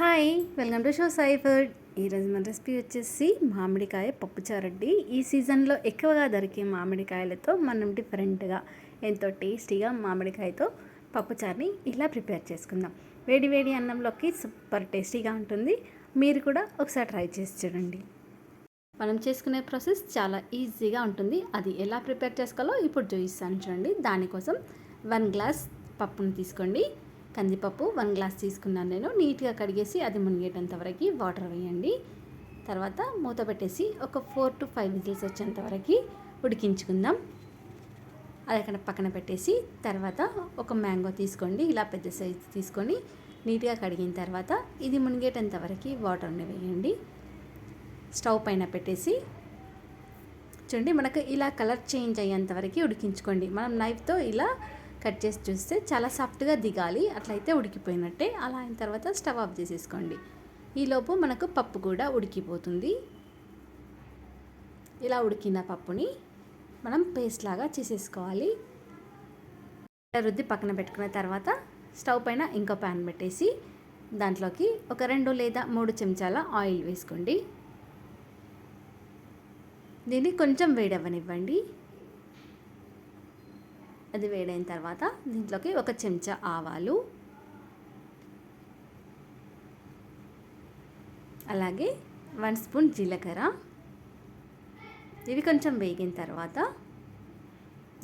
Hi welcome to show Sai food ఈరోజు మన recipe వచ్చేసి మామిడికాయ పప్పుచారండి ఈ సీజన్లో ఎక్కువగా దొరికే మామిడికాయలతో మనం డిఫరెంట్గా ఎంతో టేస్టీగా మామిడికాయతో పప్పుచారుని ఇలా ప్రిపేర్ చేసుకుందాం. వేడి వేడి అన్నంలోకి సూపర్ టేస్టీగా ఉంటుంది. మీరు కూడా ఒకసారి ట్రై చేసి చూడండి. మనం చేసుకునే ప్రాసెస్ చాలా ఈజీగా ఉంటుంది. అది ఎలా ప్రిపేర్ చేసుకోవాలో ఇప్పుడు చూపిస్తాను చూడండి. దానికోసం వన్ గ్లాస్ పప్పును తీసుకోండి. కందిపప్పు వన్ గ్లాస్ తీసుకున్నాను నేను. నీట్గా కడిగేసి అది మునిగేటంత వరకు వాటర్ వేయండి. తర్వాత మూత పెట్టేసి ఒక ఫోర్ టు ఫైవ్ విజిల్స్ వచ్చేంత వరకు ఉడికించుకుందాం. అది అక్కడ పక్కన పెట్టేసి తర్వాత ఒక మ్యాంగో తీసుకోండి. ఇలా పెద్ద సైజు తీసుకొని నీట్గా కడిగిన తర్వాత ఇది మునిగేటంత వరకు వాటర్ని వేయండి. స్టవ్ పైన పెట్టేసి చూడండి మనకు ఇలా కలర్ చేంజ్ అయ్యేంత వరకు ఉడికించుకోండి. మనం నైఫ్తో ఇలా కట్ చేసి చూస్తే చాలా సాఫ్ట్గా దిగాలి అట్లయితే ఉడికిపోయినట్టే. అలా అయిన తర్వాత స్టవ్ ఆఫ్ చేసేసుకోండి. ఈలోపు మనకు పప్పు కూడా ఉడికిపోతుంది. ఇలా ఉడికిన పప్పుని మనం పేస్ట్ లాగా చేసేసుకోవాలి. రుద్ది పక్కన పెట్టుకున్న తర్వాత స్టవ్ పైన ఇంకో ప్యాన్ పెట్టేసి దాంట్లోకి ఒక రెండు లేదా మూడు చెంచాల ఆయిల్ వేసుకోండి. దీన్ని కొంచెం వేడవ్వనివ్వండి. అది వేడైన తర్వాత దీంట్లోకి ఒక చెంచా ఆవాలు అలాగే వన్ స్పూన్ జీలకర్ర. ఇవి కొంచెం వేగిన తర్వాత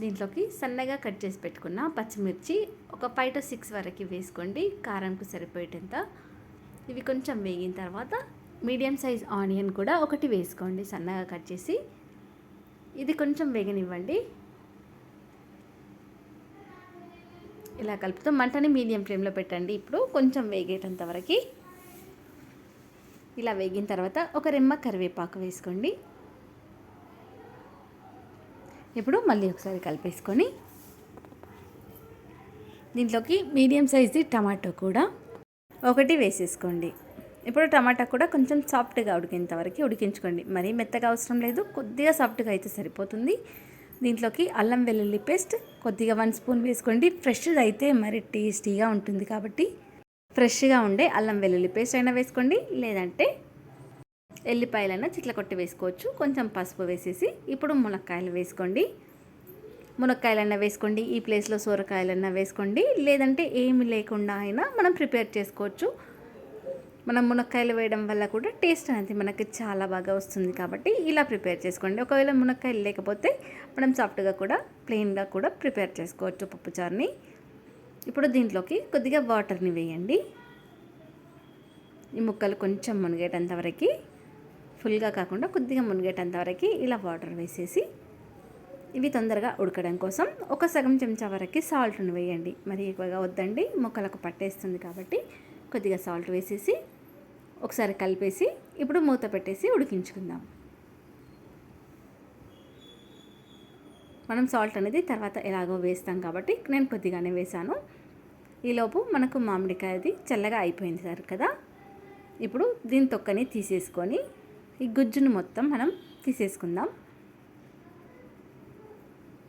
దీంట్లోకి సన్నగా కట్ చేసి పెట్టుకున్న పచ్చిమిర్చి ఒక ఫైవ్ టు సిక్స్ వరకు వేసుకోండి కారంకు సరిపోయేటంత. ఇవి కొంచెం వేగిన తర్వాత మీడియం సైజ్ ఆనియన్ కూడా ఒకటి వేసుకోండి సన్నగా కట్ చేసి. ఇది కొంచెం వేగనివ్వండి. ఇలా కలుపుతూ. మంటని మీడియం ఫ్లేమ్లో పెట్టండి. ఇప్పుడు కొంచెం వేగేటంత వరకు. ఇలా వేగిన తర్వాత ఒక రెమ్మ కరివేపాకు వేసుకోండి. ఇప్పుడు మళ్ళీ ఒకసారి కలిపేసుకొని దీంట్లోకి మీడియం సైజ్ది టమాటో కూడా ఒకటి వేసేసుకోండి. ఇప్పుడు టమాటా కూడా కొంచెం సాఫ్ట్గా ఉడికేంత వరకు ఉడికించుకోండి. మరీ మెత్తగా అవసరం లేదు. కొద్దిగా సాఫ్ట్గా అయితే సరిపోతుంది. దీంట్లోకి అల్లం వెల్లుల్లి పేస్ట్ కొద్దిగా వన్ స్పూన్ వేసుకోండి. ఫ్రెష్ది అయితే మరి టేస్టీగా ఉంటుంది కాబట్టి ఫ్రెష్గా ఉండే అల్లం వెల్లుల్లి పేస్ట్ అయినా వేసుకోండి. లేదంటే ఎల్లిపాయలైనా చిట్ల కొట్టి వేసుకోవచ్చు. కొంచెం పసుపు వేసేసి ఇప్పుడు మునక్కాయలు వేసుకోండి. మునక్కాయలన్నా వేసుకోండి ఈ ప్లేస్లో సొరకాయలన్నా వేసుకోండి. లేదంటే ఏమి లేకుండా అయినా మనం ప్రిపేర్ చేసుకోవచ్చు. మనం మునక్కాయలు వేయడం వల్ల కూడా టేస్ట్ అనేది మనకి చాలా బాగా వస్తుంది కాబట్టి ఇలా ప్రిపేర్ చేసుకోండి. ఒకవేళ మునక్కాయలు లేకపోతే మనం సాఫ్ట్గా కూడా ప్లెయిన్గా కూడా ప్రిపేర్ చేసుకోవచ్చు పప్పుచారుని ఇప్పుడు దీంట్లోకి కొద్దిగా వాటర్ని వేయండి. ఈ ముక్కలు కొంచెం మునిగేటంత వరకు ఫుల్గా కాకుండా కొద్దిగా మునిగేటంత వరకు ఇలా వాటర్ వేసేసి ఇవి తొందరగా ఉడకడం కోసం ఒక సగం చెంచా వరకు సాల్ట్ని వేయండి. మరి ఎక్కువగా వద్దండి ముక్కలకు పట్టేస్తుంది కాబట్టి కొద్దిగా సాల్ట్ వేసేసి ఒకసారి కలిపేసి ఇప్పుడు మూత పెట్టేసి ఉడికించుకుందాం. మనం సాల్ట్ అనేది తర్వాత ఎలాగో వేస్తాం కాబట్టి నేను కొద్దిగానే వేసాను ఈలోపు మనకు మామిడికాయ అది చల్లగా అయిపోయింది సార్ కదా. ఇప్పుడు దీని తొక్కని తీసేసుకొని ఈ గుజ్జును మొత్తం మనం తీసేసుకుందాం.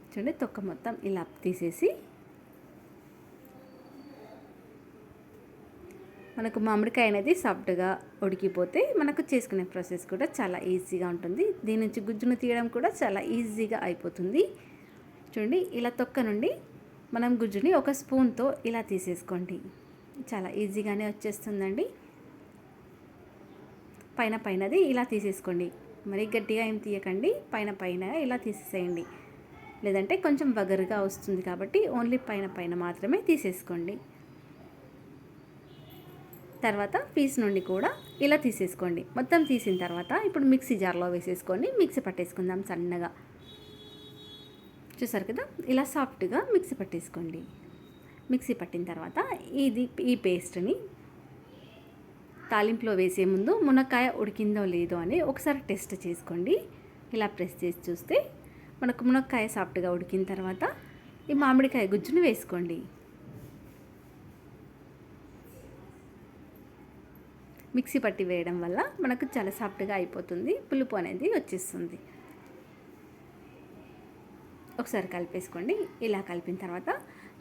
చూడండి తొక్క మొత్తం ఇలా తీసేసి మనకు మామిడికాయ అనేది సాఫ్ట్గా ఉడికిపోతే మనకు చేసుకునే ప్రాసెస్ కూడా చాలా ఈజీగా ఉంటుంది. దీని నుంచి గుజ్జును తీయడం కూడా చాలా ఈజీగా అయిపోతుంది. చూడండి ఇలా తొక్క నుండి మనం గుజ్జుని ఒక స్పూన్తో ఇలా తీసేసుకోండి. చాలా ఈజీగానే వచ్చేస్తుందండి. పైన పైనది ఇలా తీసేసుకోండి. మరీ గట్టిగా ఏం తీయకండి పైన పైన ఇలా తీసేసేయండి. లేదంటే కొంచెం వగరుగా వస్తుంది కాబట్టి ఓన్లీ పైన పైన మాత్రమే తీసేసుకోండి. తర్వాత పీస్ నుండి కూడా ఇలా తీసేసుకోండి. మొత్తం తీసిన తర్వాత ఇప్పుడు మిక్సీ జార్లో వేసేసుకొని మిక్సీ పట్టేసుకుందాం సన్నగా. చూసారు కదా? ఇలా సాఫ్ట్గా మిక్సీ పట్టేసుకోండి. మిక్సీ పట్టిన తర్వాత ఇది ఈ పేస్ట్ని తాలింపులో వేసే ముందు మునక్కాయ ఉడికిందో లేదో అని ఒకసారి టెస్ట్ చేసుకోండి. ఇలా ప్రెస్ చేసి చూస్తే మనకు మునక్కాయ సాఫ్ట్గా ఉడికిన తర్వాత ఈ మామిడికాయ గుజ్జును వేసుకోండి. మిక్సీ పట్టి వేయడం వల్ల మనకు చాలా సాఫ్ట్గా అయిపోతుంది. పులుపు అనేది వచ్చేస్తుంది. ఒకసారి కలిపేసుకోండి. ఇలా కలిపిన తర్వాత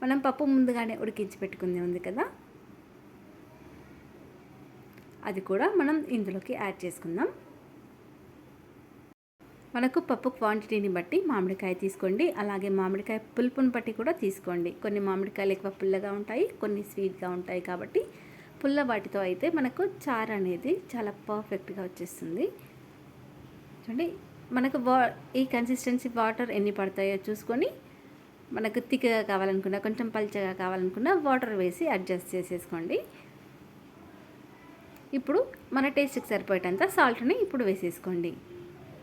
మనం పప్పు ముందుగానే ఉడికించి పెట్టుకుంది ఉంది కదా? అది కూడా మనం ఇందులోకి యాడ్ చేసుకుందాం. మనకు పప్పు క్వాంటిటీని బట్టి మామిడికాయ తీసుకోండి. అలాగే మామిడికాయ పులుపుని బట్టి కూడా తీసుకోండి. కొన్ని మామిడికాయలు ఎక్కువ పుల్లగా ఉంటాయి కొన్ని స్వీట్గా ఉంటాయి కాబట్టి పుల్ల వాటితో అయితే మనకు చారు అనేది చాలా పర్ఫెక్ట్గా వచ్చేస్తుంది. చూడండి మనకు వా ఈ కన్సిస్టెన్సీ వాటర్ ఎన్ని పడతాయో చూసుకొని మనకు తిక్కగా కావాలనుకున్నా కొంచెం పల్చగా కావాలనుకున్నా వాటర్ వేసి అడ్జస్ట్ చేసేసుకోండి. ఇప్పుడు మన టేస్ట్కి సరిపోయేటంత సాల్ట్ని ఇప్పుడు వేసేసుకోండి.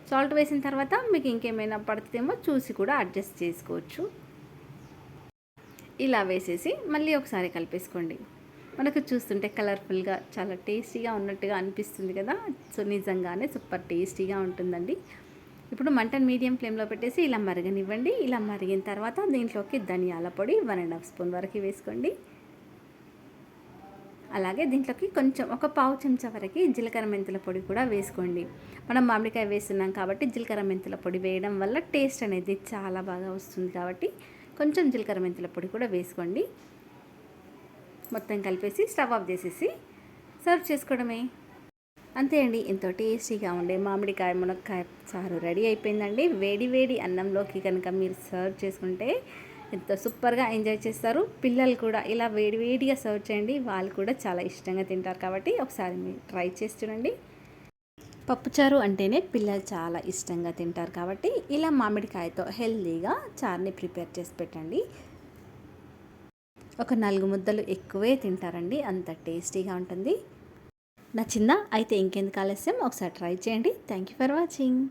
సాల్ట్ వేసిన తర్వాత మీకు ఇంకేమైనా పడుతుందేమో చూసి కూడా అడ్జస్ట్ చేసుకోవచ్చు. ఇలా వేసేసి మళ్ళీ ఒకసారి కలిపేసుకోండి. మనకు చూస్తుంటే కలర్ఫుల్గా చాలా టేస్టీగా ఉన్నట్టుగా అనిపిస్తుంది కదా? సో నిజంగానే సూపర్ టేస్టీగా ఉంటుందండి. ఇప్పుడు మంటను మీడియం ఫ్లేమ్లో పెట్టేసి ఇలా మరగనివ్వండి. ఇలా మరిగిన తర్వాత దీంట్లోకి ధనియాల పొడి వన్ అండ్ హాఫ్ స్పూన్ వరకు వేసుకోండి. అలాగే దీంట్లోకి కొంచెం ఒక పావు చెంచా వరకు జీలకర్ర మెంతుల పొడి కూడా వేసుకోండి. మనం మామిడికాయ వేస్తున్నాం కాబట్టి జీలకర్ర మెంతుల పొడి వేయడం వల్ల టేస్ట్ అనేది చాలా బాగా వస్తుంది కాబట్టి కొంచెం జీలకర్ర మెంతుల పొడి కూడా వేసుకోండి. మొత్తం కలిపేసి స్టవ్ ఆఫ్ చేసేసి సర్వ్ చేసుకోవడమే. అంతే అండి. ఎంతో టేస్టీగా ఉండే మామిడికాయ మునక్కాయ చారు రెడీ అయిపోయిందండి. వేడి వేడి అన్నంలోకి కనుక మీరు సర్వ్ చేసుకుంటే ఎంతో సూపర్గా ఎంజాయ్ చేస్తారు. పిల్లలు కూడా ఇలా వేడి వేడిగా సర్వ్ చేయండి. వాళ్ళు కూడా చాలా ఇష్టంగా తింటారు కాబట్టి ఒకసారి మీరు ట్రై చేసి చూడండి. పప్పుచారు అంటేనే పిల్లలు చాలా ఇష్టంగా తింటారు కాబట్టి ఇలా మామిడికాయతో హెల్తీగా చారుని ప్రిపేర్ చేసి పెట్టండి. ఒక నాలుగు ముద్దలు ఎక్కువే తింటారండి. అంత టేస్టీగా ఉంటుంది. నచ్చిందా? అయితే ఇంకెందుకు ఆలస్యం? ఒకసారి ట్రై చేయండి. Thank you for watching